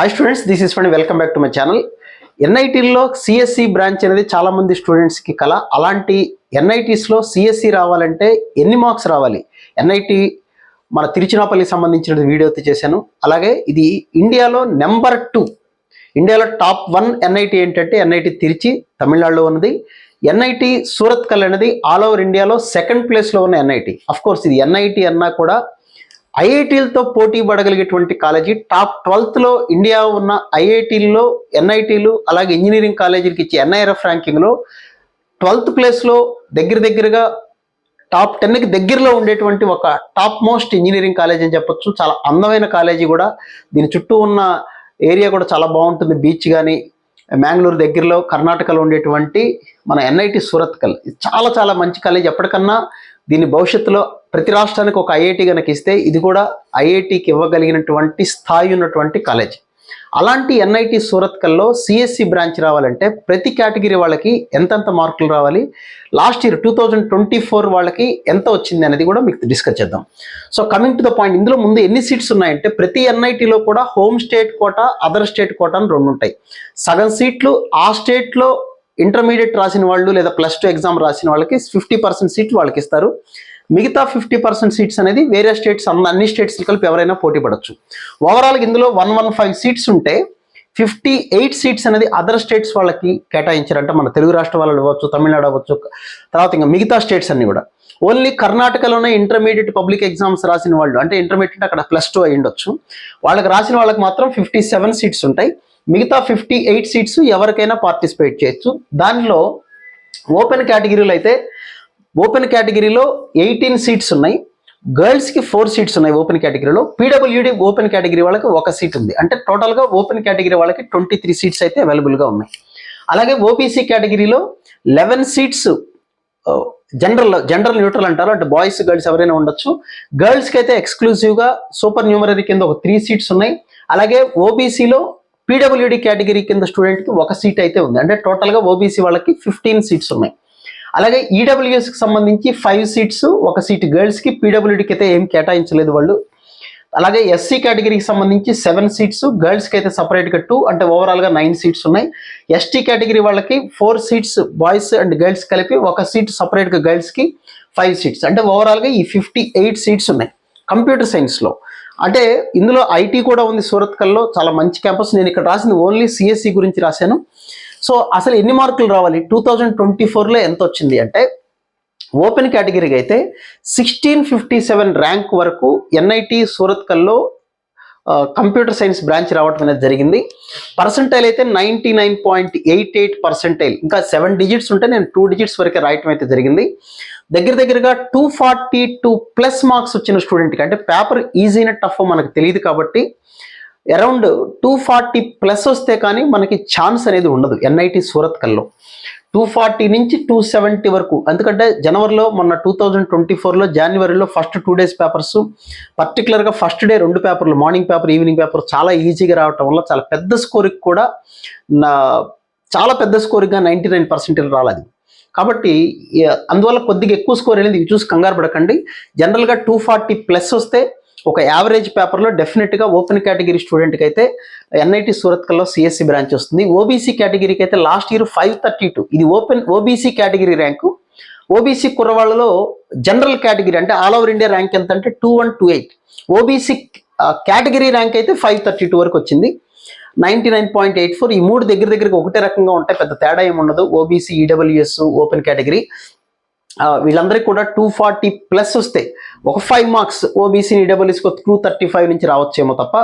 Hi students this is fund welcome back to my channel ఎన్ఐటీల్లో CSE branch అనేది చాలామంది స్టూడెంట్స్కి కళ అలాంటి ఎన్ఐటీస్లో సిఎస్సి రావాలంటే ఎన్ని మార్క్స్ రావాలి? ఎన్ఐటి మన తిరుచినాపల్లికి సంబంధించిన వీడియో అయితే చేశాను. అలాగే ఇది ఇండియాలో నెంబర్ టూ ఇండియాలో టాప్ వన్ ఎన్ఐటి ఏంటంటే ఎన్ఐటి తిరుచి తమిళనాడులో ఉన్నది. ఎన్ఐటి సూరత్ కల్ అనేది ఆల్ ఓవర్ ఇండియాలో సెకండ్ ప్లేస్లో ఉన్న ఎన్ఐటి అఫ్ కోర్స్ ఇది ఎన్ఐటి అన్నా కూడా ఐఐటీలతో పోటీ పడగలిగేటువంటి కాలేజీ టాప్ ట్వెల్త్లో ఇండియా ఉన్న ఐఐటీల్లో ఎన్ఐటీలు అలాగే ఇంజనీరింగ్ కాలేజీలకి ఇచ్చే ఎన్ఐఆర్ఎఫ్ ర్యాంకింగ్లో ట్వెల్త్ ప్లేస్లో దగ్గర దగ్గరగా టాప్ టెన్కి దగ్గరలో ఉండేటువంటి ఒక టాప్ మోస్ట్ ఇంజనీరింగ్ కాలేజ్ అని చెప్పొచ్చు. చాలా అందమైన కాలేజీ కూడా. దీని చుట్టూ ఉన్న ఏరియా కూడా చాలా బాగుంటుంది. బీచ్ కానీ మ్యాంగ్లూరు దగ్గరలో కర్ణాటకలో ఉండేటువంటి మన ఎన్ఐటి సూరత్కల్. చాలా చాలా మంచి కాలేజ్. ఎప్పటికన్నా దీని భవిష్యత్తులో ప్రతి రాష్ట్రానికి ఒక ఐఐటి కనుక ఇస్తే ఇది కూడా ఐఐటికి ఇవ్వగలిగినటువంటి స్థాయి ఉన్నటువంటి కాలేజ్. అలాంటి ఎన్ఐటి సూరత్కల్లో సిఎస్సి బ్రాంచ్ రావాలంటే ప్రతి కేటగిరీ వాళ్ళకి ఎంతెంత మార్కులు రావాలి? Last year two thousand twenty four వాళ్ళకి ఎంత వచ్చింది అనేది కూడా మీకు డిస్కస్ చేద్దాం. So coming to the point ఇందులో ముందు ఎన్ని సీట్స్ ఉన్నాయంటే ప్రతి ఎన్ఐటీలో కూడా home state quota other state quota అని రెండు ఉంటాయి. సగం సీట్లు ఆ స్టేట్లో ఇంటర్మీడియట్ రాసిన వాళ్ళు లేదా ప్లస్ టూ ఎగ్జామ్ రాసిన వాళ్ళకి ఫిఫ్టీ పర్సెంట్ సీట్లు వాళ్ళకి ఇస్తారు. మిగతా ఫిఫ్టీ పర్సెంట్ సీట్స్ అనేది వేరే స్టేట్స్ అన్న అన్ని స్టేట్స్ కలిపి ఎవరైనా పోటీ పడవచ్చు ఓవరాల్గా ఇందులో వన్ వన్ ఫైవ్ సీట్స్ ఉంటే ఫిఫ్టీ ఎయిట్ సీట్స్ అనేది అదర్ స్టేట్స్ వాళ్ళకి కేటాయించారంటే. మన తెలుగు రాష్ట్ర వాళ్ళు ఇవ్వచ్చు తమిళనాడు అవ్వచ్చు తర్వాత ఇంకా మిగతా స్టేట్స్ అన్ని కూడా. ఓన్లీ కర్ణాటకలోనే ఇంటర్మీడియట్ పబ్లిక్ ఎగ్జామ్స్ రాసిన వాళ్ళు అంటే ఇంటర్మీడియట్ అక్కడ ప్లస్ టూ అయి ఉండొచ్చు వాళ్ళకి రాసిన వాళ్ళకి మాత్రం ఫిఫ్టీ సెవెన్ సీట్స్ ఉంటాయి. మిగతా ఫిఫ్టీ ఎయిట్ సీట్స్ ఎవరికైనా పార్టిసిపేట్ చేయొచ్చు. దానిలో ఓపెన్ కేటగిరీలు అయితే ఓపెన్ కేటగిరీలో ఎయిటీన్ సీట్స్ ఉన్నాయి. గర్ల్స్కి ఫోర్ సీట్స్ ఉన్నాయి ఓపెన్ కేటగిరీలో. పీడబ్ల్యూడి ఓపెన్ కేటగిరీ వాళ్ళకి ఒక సీట్ ఉంది. అంటే టోటల్గా ఓపెన్ కేటగిరీ వాళ్ళకి ట్వంటీ త్రీ సీట్స్ అయితే అవైలబుల్గా ఉన్నాయి. అలాగే ఓబీసీ కేటగిరీలో eleven seats general general neutral అంటారు. అంటే బాయ్స్ గర్ల్స్ ఎవరైనా ఉండొచ్చు. గర్ల్స్కి అయితే ఎక్స్క్లూజివ్గా సూపర్ న్యూమరీ కింద ఒక త్రీ సీట్స్ ఉన్నాయి. అలాగే ఓబీసీలో పీడబ్ల్యూడి కేటగిరీ కింద స్టూడెంట్కి ఒక సీట్ అయితే ఉంది. అంటే టోటల్గా ఓబీసీ వాళ్ళకి ఫిఫ్టీన్ సీట్స్ ఉన్నాయి. అలాగే ఈడబ్ల్యూఎస్కి సంబంధించి ఫైవ్ సీట్స్ ఒక సీట్ గర్ల్స్కి పీడబ్ల్యూడికి అయితే ఏం కేటాయించలేదు వాళ్ళు. అలాగే ఎస్సీ కేటగిరీకి సంబంధించి సెవెన్ సీట్స్ గర్ల్స్కి అయితే సపరేట్గా టూ అంటే ఓవరాల్గా నైన్ సీట్స్ ఉన్నాయి. ఎస్టీ కేటగిరీ వాళ్ళకి four seats boys and girls కలిపి ఒక సీట్ సపరేట్గా గర్ల్స్కి ఫైవ్ సీట్స్ అంటే ఓవరాల్గా ఈ ఫిఫ్టీ ఎయిట్ సీట్స్ ఉన్నాయి కంప్యూటర్ సైన్స్లో అంటే ఇందులో ఐటీ కూడా ఉంది సూరత్కల్లో చాలా మంచి క్యాంపస్ నేను ఇక్కడ రాసింది ఓన్లీ సిఎస్సి గురించి రాశాను. సో అసలు ఎన్ని మార్కులు రావాలి? టూ థౌజండ్ ట్వంటీ ఫోర్లో ఎంత వచ్చింది అంటే ఓపెన్ కేటగిరీకి అయితే సిక్స్టీన్ ఫిఫ్టీ సెవెన్ ర్యాంక్ వరకు ఎన్ఐటి సూరత్కల్లో కంప్యూటర్ సైన్స్ బ్రాంచ్ రావడం అనేది జరిగింది. పర్సంటైల్ అయితే ninety nine point eight eight percentile ఇంకా సెవెన్ డిజిట్స్ ఉంటే నేను టూ డిజిట్స్ వరకే రాయటం అయితే జరిగింది. దగ్గర దగ్గరగా two forty two plus marks వచ్చిన స్టూడెంట్కి అంటే పేపర్ ఈజీన టఫ్ మనకు తెలియదు కాబట్టి అరౌండ్ టూ ఫార్టీ ప్లస్ వస్తే కానీ మనకి ఛాన్స్ అనేది ఉండదు. ఎన్ఐటి సూరత్ కల్లో. టూ ఫార్టీ నుంచి టూ సెవెంటీ వరకు. ఎందుకంటే జనవరిలో మొన్న టూ థౌజండ్ ట్వంటీ ఫోర్లో జనవరిలో ఫస్ట్ టూ డేస్ పేపర్స్ పర్టికులర్గా ఫస్ట్ డే రెండు పేపర్లు మార్నింగ్ పేపర్ ఈవినింగ్ పేపర్ చాలా ఈజీగా రావటం వల్ల చాలా పెద్ద స్కోర్కి కూడా నా చాలా పెద్ద స్కోర్గా నైంటీ నైన్ పర్సెంటేజ్ రాలేదు కాబట్టి అందువల్ల కొద్దిగా ఎక్కువ స్కోర్ అనేది చూసి కంగారు పడకండి. జనరల్గా టూ ఫార్టీ ప్లస్ వస్తే ఒక యావరేజ్ పేపర్లో డెఫినెట్గా ఓపెన్ కేటగిరీ స్టూడెంట్కి అయితే ఎన్ఐటి సూరత్కల్లో సిఎస్సి బ్రాంచ్ వస్తుంది. ఓబీసీ కేటగిరీకి అయితే last year five thirty two ఇది open OBC category rank OBC కుర్రవాళ్ళలో general category అంటే ఆల్ ఓవర్ ఇండియా ర్యాంక్ ఎంత అంటే two one two eight OBC category rank అయితే ఫైవ్ థర్టీ టూ వరకు వచ్చింది. Ninety nine point eight four ఈ మూడు దగ్గర దగ్గరికి ఒకటే రకంగా ఉంటాయి. పెద్ద తేడా ఏమి ఉండదు ఓబీసీ ఈడబ్ల్యూఎస్ ఓపెన్ కేటగిరీ వీళ్ళందరికీ కూడా టూ ఫార్టీ ప్లస్ వస్తే ఒక ఫైవ్ మార్క్స్ ఓబీసీ ఈడబ్ల్యూఎస్కి టూ థర్టీ ఫైవ్ నుంచి రావచ్చేమో తప్ప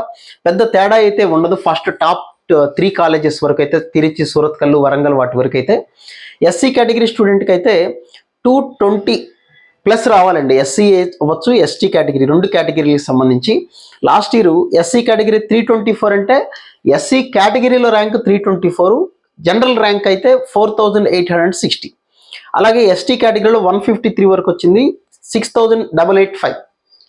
పెద్ద తేడా అయితే ఉండదు. ఫస్ట్ టాప్ త్రీ కాలేజెస్ వరకు అయితే తిరుచి సూరత్కల్లు వరంగల్ వాటి వరకు అయితే ఎస్సీ కేటగిరీ స్టూడెంట్కి అయితే టూ ట్వంటీ ప్లస్ రావాలండి. ఎస్సీ అవ్వచ్చు ఎస్టీ కేటగిరీ రెండు కేటగిరీలకు సంబంధించి. Last year SC category three twenty four అంటే ఎస్సీ కేటగిరీలో rank three twenty four general rank అయితే four thousand eight hundred sixty అలాగే ఎస్టీ కేటగిరీలో వన్ ఫిఫ్టీ త్రీ వరకు వచ్చింది six thousand double eight five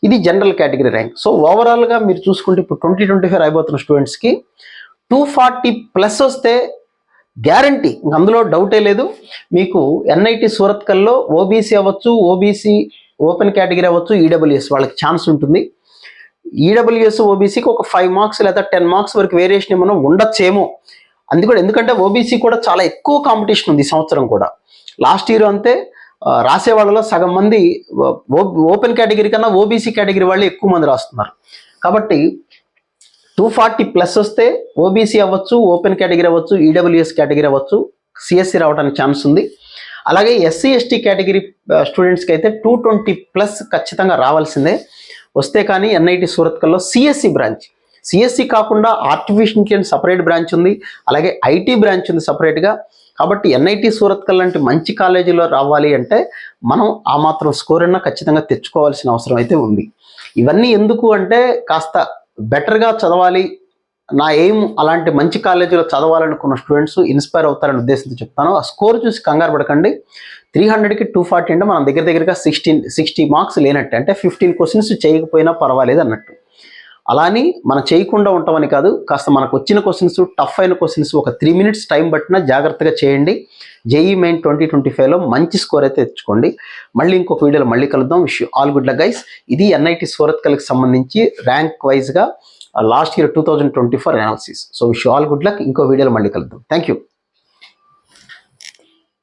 ఇది జనరల్ కేటగిరీ ర్యాంక్ సో ఓవరాల్గా మీరు చూసుకుంటే ఇప్పుడు ట్వంటీ ట్వంటీ ఫైవ్ అయిపోతున్న స్టూడెంట్స్కి టూ ఫార్టీ ప్లస్ వస్తే గ్యారంటీ అందులో డౌటే లేదు. మీకు ఎన్ఐటి సూరత్కల్లో ఓబీసీ అవ్వచ్చు ఓబీసీ ఓపెన్ కేటగిరీ అవ్వచ్చు ఈడబ్ల్యూఎస్ వాళ్ళకి ఛాన్స్ ఉంటుంది. ఈడబ్ల్యూఎస్ ఓబీసీకి ఒక ఫైవ్ మార్క్స్ లేదా టెన్ మార్క్స్ వరకు వేరియేషన్ ఏమైనా ఉండొచ్చేమో. అందుకని ఎందుకంటే ఓబీసీ కూడా చాలా ఎక్కువ కాంపిటీషన్ ఉంది ఈ సంవత్సరం కూడా. లాస్ట్ ఇయర్ అంతే రాసే వాళ్ళలో సగం మంది ఓపెన్ కేటగిరీ కన్నా ఓబీసీ కేటగిరీ వాళ్ళు ఎక్కువ మంది రాస్తున్నారు. కాబట్టి టూ ఫార్టీ ప్లస్ వస్తే ఓబీసీ అవ్వచ్చు ఓపెన్ కేటగిరీ అవ్వచ్చు ఈడబ్ల్యూఎస్ కేటగిరీ అవ్వచ్చు సిఎస్సి రావడానికి ఛాన్స్ ఉంది. అలాగే ఎస్సీ ఎస్టీ కేటగిరీ స్టూడెంట్స్కి అయితే టూ ట్వంటీ ప్లస్ ఖచ్చితంగా రావాల్సిందే. వస్తే కానీ ఎన్ఐటి సూరత్కల్లో సిఎస్సి బ్రాంచ్. సిఎస్సి కాకుండా ఆర్టిఫిషియల్ ఇంటెలిజెన్స్ సపరేట్ బ్రాంచ్ ఉంది. అలాగే ఐటీ బ్రాంచ్ ఉంది సపరేట్గా కాబట్టి ఎన్ఐటి సూరత్కల్ లాంటి మంచి కాలేజీలో రావాలి అంటే మనం ఆ మాత్రం స్కోర్ అన్నా ఖచ్చితంగా తెచ్చుకోవాల్సిన అవసరం అయితే ఉంది. ఇవన్నీ ఎందుకు అంటే కాస్త బెటర్గా చదవాలి. నా ఎయిమ్ అలాంటి మంచి కాలేజీలో చదవాలనుకున్న స్టూడెంట్స్ ఇన్స్పైర్ అవుతారని ఉద్దేశంతో చెప్తాను. ఆ స్కోర్ చూసి కంగారు పడకండి. త్రీ హండ్రెడ్కి టూ ఫార్టీ అంటే మనం దగ్గర దగ్గరగా సిక్స్టీన్ సిక్స్టీ మార్క్స్ లేనట్టు. అంటే ఫిఫ్టీన్ క్వశ్చన్స్ చేయకపోయినా పర్వాలేదు అన్నట్టు. అలా అని మనం చేయకుండా ఉంటామని కాదు కాస్త మనకు వచ్చిన క్వశ్చన్స్ టఫ్ అయిన క్వశ్చన్స్ ఒక త్రీ మినిట్స్ టైం పట్టినా జాగ్రత్తగా చేయండి. జేఈ మెయిన్ ట్వంటీ ట్వంటీ ఫైవ్లో మంచి స్కోర్ అయితే తెచ్చుకోండి. మళ్ళీ ఇంకొక వీడియోలో మళ్ళీ కలుద్దాం. Wish all good luck guys ఇది ఎన్ఐటి సూరత్కల్కి సంబంధించి ర్యాంక్ వైజ్గా last year two thousand twenty four analysis so wish all good luck ఇంకో వీడియోలో మళ్ళీ కలుద్దాం. Thank you